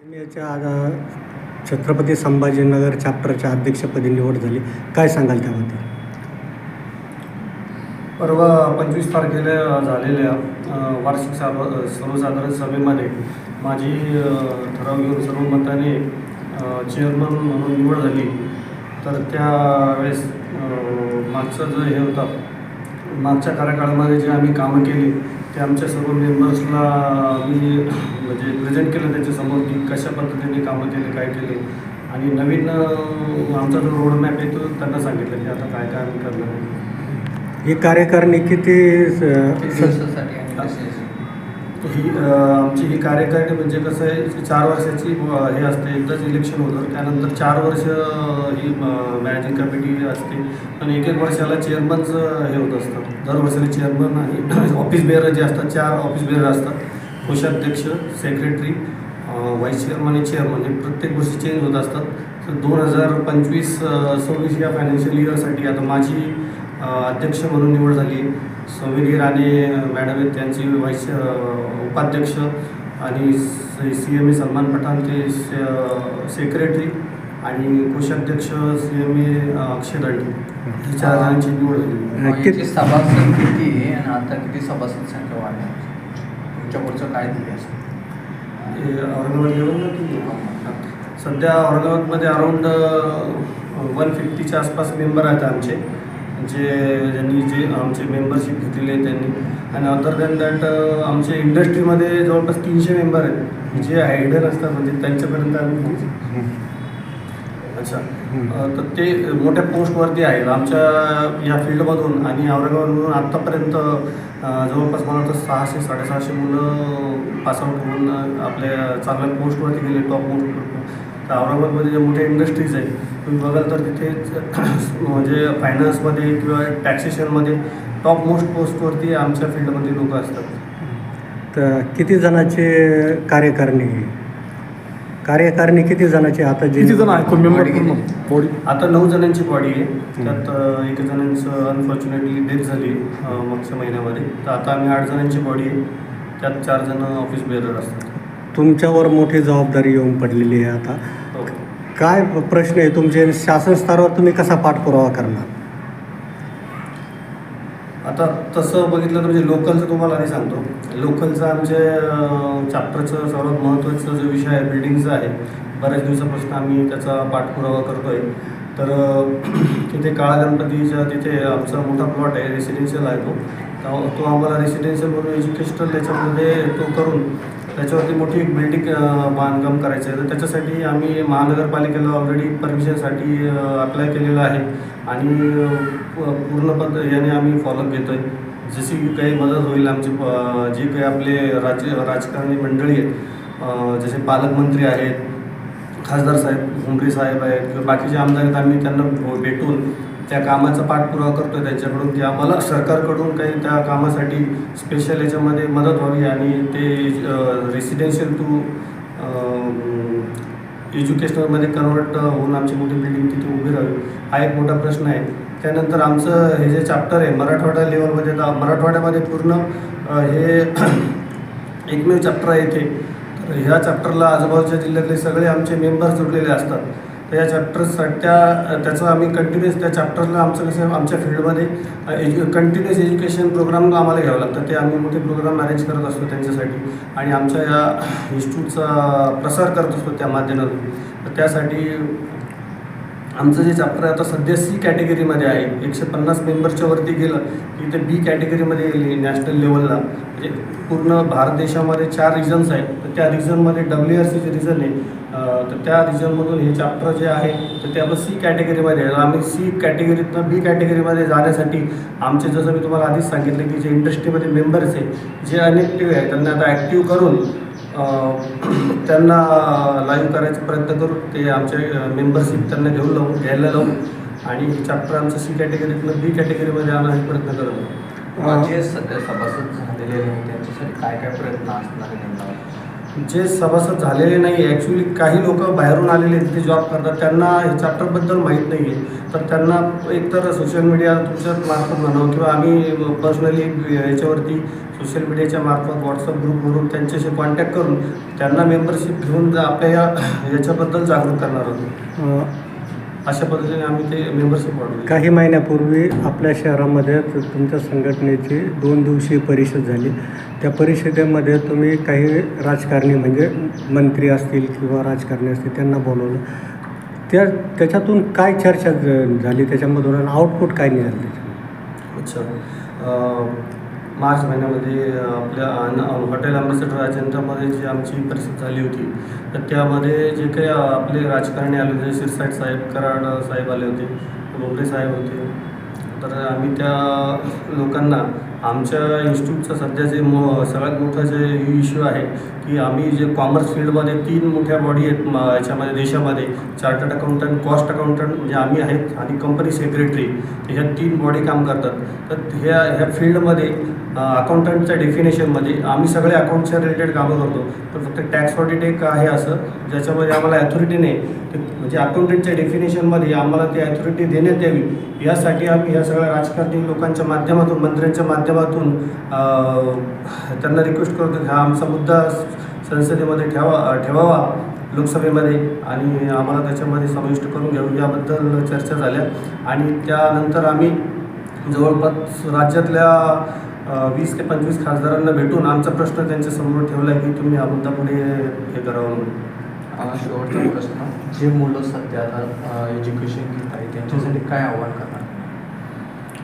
याच्या आज छत्रपती संभाजीनगर चॅप्टरच्या अध्यक्षपदी निवड झाली. काय सांगाल त्याबद्दल? परवा पंचवीस तारखेला झालेल्या वार्षिक सार्व सर्वसाधारण सभेमध्ये माझी ठराव घेऊन सर्व मताने चेअरमन म्हणून निवड झाली. तर त्यावेळेस मागचं जे हे होतं मागच्या कार्यकाळामध्ये जे आम्ही कामं केली ते आमच्या सर्व मेंबर्सला मी म्हणजे प्रेझेंट केलं त्याच्यासमोर की कशा पद्धतीने कामं केले काय केले आणि नवीन आमचा जो रोडमॅप आहे तो त्यांना सांगितलं की आता काय काय आम्ही करणार आहे. ही कार्यकारिणी किती दिवसासाठी ही आमची ही कार्यकारिणी म्हणजे कसं आहे की चार वर्षाची हे असते एकदाच इलेक्शन होतं त्यानंतर चार वर्ष ही मॅनेजिंग कमिटी असते आणि एक एक वर्षाला चेअरमनचं हे होत असतं. दरवर्षाला चेअरमन आणि ऑफिस बेअर जे असतात चार ऑफिस बेअर असतात कोषाध्यक्ष सेक्रेटरी व्हाईस चेअरमन आणि चेअरमन हे प्रत्येक वर्षी चेंज होत असतात. तर दोन हजार पंचवीस सव्वीस या फायनान्शियल इयरसाठी आता माझी अध्यक्ष म्हणून निवड झाली सोमिनी राणे मॅडम आहेत त्यांची व्हाईस अ, उपाध्यक्ष आणि C M A Salman Pathan ते सेक्रेटरी आणि कोषाध्यक्ष सी एम ए अक्षय दांडे. ही चार जणांची निवड झाली. कित- सभासद किती आहे आणि आता किती सभासद संख्या वाढली? तुमच्या पुढचं काय दिली असं हे औरंगाबाद की सध्या औरंगाबादमध्ये अराऊंड वन फिफ्टीच्या आसपास मेंबर आहेत आमचे. जे ज्यांनी जे आमचे मेंबरशिप घेतलेली आहे त्यांनी. आणि अदर दॅन दॅट आमच्या इंडस्ट्रीमध्ये जवळपास तीनशे मेंबर आहेत. जे हायडन असतात म्हणजे त्यांच्यापर्यंत आम्ही अच्छा. तर ते मोठ्या पोस्टवरती आहेत. आमच्या या फील्डमधून आणि औरंगाबादमधून आत्तापर्यंत जवळपास मला वाटतं सहाशे साडेसहाशे मुलं पासआउट होऊन आपल्या चांगल्या पोस्टवरती गेले टॉप पोस्ट तर औरंगाबादमध्ये जे मोठ्या इंडस्ट्रीज आहेत तुम्ही बघाल तर तिथे म्हणजे फायनान्समध्ये किंवा टॅक्सेशनमध्ये टॉप मोस्ट पोस्टवरती आमच्या फील्डमध्ये लोक असतात. तर किती जणांचे कार्यकारिणी? आहे? कार्यकारिणी किती जणांची? आता जी किती जण आहेत? बॉडी आता नऊ जणांची बॉडी आहे. त्यात एक जणांचं अनफॉर्च्युनेटली डेथ झाली मागच्या महिन्यामध्ये. तर आता आम्ही आठ जणांची बॉडी आहे. त्यात चार जण ऑफिस बेअरर असतात. तुमच्यावर मोठी जबाबदारी येऊन पडलेली आहे आता. काय प्रश्न आहे? तुमचे शासन स्तरावर तुम्ही कसा पाठपुरावा करणार? आता तसं बघितलं तर म्हणजे लोकलचं तुम्हाला आधी सांगतो. लोकलचं आमच्या चॅप्टरचं सर्वात महत्त्वाचं जो विषय आहे बिल्डिंगचा आहे बऱ्याच दिवसापासून आम्ही त्याचा पाठपुरावा करतो आहे तर तिथे काळा गणपतीच्या तिथे आमचा मोठा प्लॉट आहे रेसिडेन्शियल आहे तो. तो तो आम्हाला रेसिडेन्शियल म्हणून एज्युकेशनल त्याच्यामध्ये तो करून त्याच्यावरती मोठी एक बिल्डिंग बांधकाम करायचं आहे. तर त्याच्यासाठी आम्ही महानगरपालिकेला ऑलरेडी परमिशनसाठी अप्लाय केलेलं आहे. आणि पूर्ण पद्ध याने आम्ही फॉलोअप घेतो आहे जशी की काही मदत होईल आमची जे काही आपले राज्य राजकारणी मंडळी आहेत जसे पालकमंत्री आहेत खासदार साहेब घुमरे साहेब आहेत किंवा बाकीचे आमदार आहेत आम्ही त्यांना भेटून त्या कामाचा पाठपुरावा करतो आहे त्यांच्याकडून की आम्हाला सरकारकडून काही त्या कामासाठी स्पेशल याच्यामध्ये मदत व्हावी आणि ते रेसिडेन्शियल टू एज्युकेशनलमध्ये कन्वर्ट होऊन आमची मोठी बिल्डिंग तिथे उभी राहावी हा एक मोठा प्रश्न आहे. त्यानंतर आमचं हे जे चॅप्टर आहे मराठवाडा लेवलमध्ये तर मराठवाड्यामध्ये पूर्ण हे एकमेव चॅप्टर आहे इथे. तर ह्या चॅप्टरला आजूबाजूच्या जिल्ह्यातले सगळे आमचे मेंबर्स जुडलेले असतात. तर या चॅप्टर्ससाठी त्या त्याचं आम्ही कंटिन्युअस त्या चॅप्टरला आमचं कसं आमच्या फील्डमध्ये एज्यु कंटिन्युअस एज्युकेशन प्रोग्राम आम्हाला घ्यावं लागतं. ते आम्ही मोठे प्रोग्राम मॅनेज करत असतो त्यांच्यासाठी. आणि आमच्या या इन्स्टिट्यूटचा प्रसार करत असतो त्या माध्यमातून. तर त्यासाठी आमचं जे चॅप्टर आता सध्या सी कॅटेगरीमध्ये आहे. एकशे पन्नास मेंबरच्या वरती गेलं की ते बी कॅटेगरीमध्ये गेली नॅशनल लेवलला म्हणजे पूर्ण भारत देशामध्ये चार रिजन्स आहेत. तर त्या रिजनमध्ये डब्ल्यू आर सीचे जे रिजन आहे. तर त्या रिजनमधून हे चॅप्टर जे आहे तर ते आपलं सी कॅटेगरीमध्ये आहे. आम्ही सी कॅटेगरीतनं बी कॅटेगरीमध्ये जाण्यासाठी आमचे जसं मी तुम्हाला आधीच सांगितलं की जे इंडस्ट्रीमध्ये मेंबर्स आहे जे अनएक्टिव्ह आहे त्यांना आता ॲक्टिव्ह करून त्यांना लाईव्ह करायचा प्रयत्न करू. ते आमचे मेंबरशिप त्यांना घेऊन लावून घ्यायला लावून आणि चॅप्टर आमचं सी कॅटेगरीतनं बी कॅटेगरीमध्ये आणायचा प्रयत्न करत जे सध्या सभासद झालेले आहेत त्यांच्यासाठी काय काय प्रयत्न असणार जे सभासद झालेले नाही ॲक्च्युली काही लोक बाहेरून आलेले आहेत, तिथे जॉब करतात. त्यांना हे चॅप्टरबद्दल माहीत नाही आहे तर त्यांना एकतर सोशल मीडिया तुमच्या मार्फत म्हणावं किंवा आम्ही पर्सनली याच्यावरती सोशल मीडियाच्या मार्फत व्हॉट्सअप ग्रुपवरून त्यांच्याशी कॉन्टॅक्ट करून त्यांना मेंबरशिप घेऊन आपल्या या याच्याबद्दल जागरूक करणार आहोत. अशा पद्धतीने आम्ही ते मेंबरशिप वाढवली काही महिन्यापूर्वी आपल्या शहरामध्ये तु- तुमच्या संघटनेची दोन दिवसीय परिषद झाली. त्या परिषदेमध्ये तुम्ही काही राजकारणी म्हणजे मंत्री असतील किंवा राजकारणी असतील त्यांना बोलवलं. त्या त्याच्यातून काय चर्चा ज- झाली? त्याच्यामधून आउटपुट काय निघालं अच्छा. अं, मार्च महिन्यामध्ये आपल्या अन- हॉटेल अँबॅसेडर अजेंडामध्ये जी आमची परिषद झाली होती तर त्यामध्ये जे काही आपले राजकारणी आले होते शिरसाट साहेब कराड साहेब आले होते बोबडे साहेब होते. तर आम्ही त्या लोकांना आमच्या इन्स्टिट्यूटचं सध्या जे मो सगळ्यात मोठं जे इश्यू आहे की आम्ही जे कॉमर्स फील्डमध्ये तीन मोठ्या बॉडी आहेत म- याच्यामध्ये देशामध्ये चार्टर्ड अकाउंटंट कॉस्ट अकाउंटंट म्हणजे आम्ही आहेत आणि कंपनी सेक्रेटरी ह्या तीन बॉडी काम करतात. तर ह्या ह्या फील्डमध्ये अकाउंटंटच्या डेफिनेशनमध्ये आम्ही सगळे अकाउंटच्या रिलेटेड कामं करतो. तर फक्त टॅक्स ऑडिट एक आहे असं ज्याच्यामध्ये आम्हाला ॲथॉरिटी नाही. ते म्हणजे अकाउंटंटच्या डेफिनेशनमध्ये आम्हाला ती ॲथॉरिटी देण्यात यावी यासाठी आम्ही ह्या सगळ्या राजकारणी लोकांच्या माध्यमातून मंत्र्यांच्या माध्यमातून त्यांना रिक्वेस्ट करतो की हा आमचा मुद्दा संसदेमध्ये ठेवा ठेवावा लोकसभेमध्ये आणि आम्हाला त्याच्यामध्ये समाविष्ट करून घेऊ. याबद्दल चर्चा झाल्या आणि त्यानंतर आम्ही जवळपास राज्यातल्या वीस ते पंचवीस खासदारांना भेटून आमचा प्रश्न त्यांच्यासमोर ठेवला आहे की तुम्ही हा मुद्दा पुढे हे करावं म्हणून. शेवटचा प्रश्न. जे मुलं सध्या आता एज्युकेशन घेत आहेत त्यांच्यासाठी काय आव्हान करणार?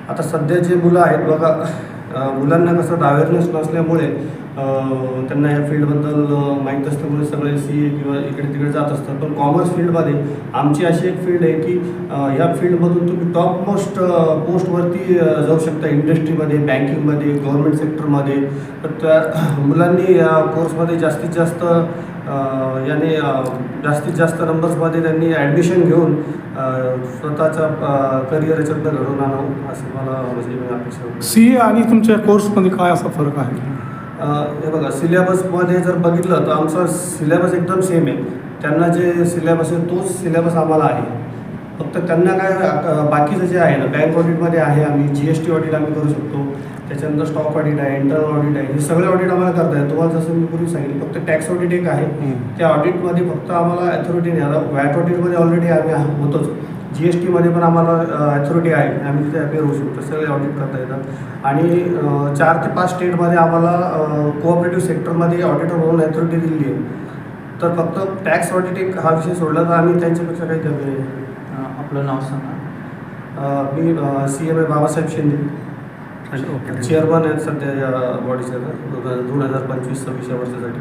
आता सध्या जे मुलं आहेत बघा मुलांना कसं अवेअरनेस नसल्यामुळे त्यांना या फील्डबद्दल माहीत माहीत असल्यामुळे सगळे सी ए किंवा इकडे तिकडे जात असतात. पण कॉमर्स फील्डमध्ये आमची अशी एक फील्ड आहे की ह्या फील्डमधून तुम्ही टॉप मोस्ट पोस्टवरती जाऊ शकता. इंडस्ट्रीमध्ये बँकिंगमध्ये गव्हर्मेंट सेक्टरमध्ये तर त्या मुलांनी या कोर्समध्ये जास्तीत जास्त याने जास्तीत जास्त नंबर्समध्ये त्यांनी ॲडमिशन घेऊन स्वतःचा करिअर याच्यातनं घडवून आणावं असं मला म्हणजे मी अपेक्षा सी ए आणि तुमच्या कोर्समध्ये काय असा फरक आहे? हे बघा सिलेबसमध्ये जर बघितलं तर आमचा सिलेबस एकदम सेम आहे. त्यांना जे सिलेबस आहे तोच सिलेबस आम्हाला आहे. फक्त त्यांना काय बाकीचं जे आहे ना बँक ऑडिटमध्ये आहे आम्ही जी एस टी ऑडिट आम्ही करू शकतो. त्याच्यानंतर स्टॉक ऑडिट आहे इंटरनल ऑडिट आहे हे सगळे ऑडिट आम्हाला करता येईल तुम्हाला जसं मी पूर्वी सांगितलं फक्त टॅक्स ऑडिट एक आहे. त्या ऑडिटमध्ये फक्त आम्हाला अथॉरिटी नाही. आता वॅट ऑडिटमध्ये ऑलरेडी आम्ही होतोच जी एस टीमध्ये पण आम्हाला अथॉरिटी आहे. आम्ही तिथे अपेअर होऊ शकतो. सगळे ऑडिट करता येतात. आणि चार ते पाच स्टेटमध्ये आम्हाला कोऑपरेटिव्ह सेक्टरमध्ये ऑडिटर म्हणून अथॉरिटी दिलेली आहे. तर फक्त टॅक्स ऑडिट एक हा विषय सोडला तर आम्ही त्यांच्यापेक्षा काही कमी नाही. आपलं नाव सांगा. मी C M A Babasaheb Shinde. Okay. Chairman आहेत सध्या या बॉडीच्या दोन हजार पंचवीस सव्वीस या वर्षासाठी.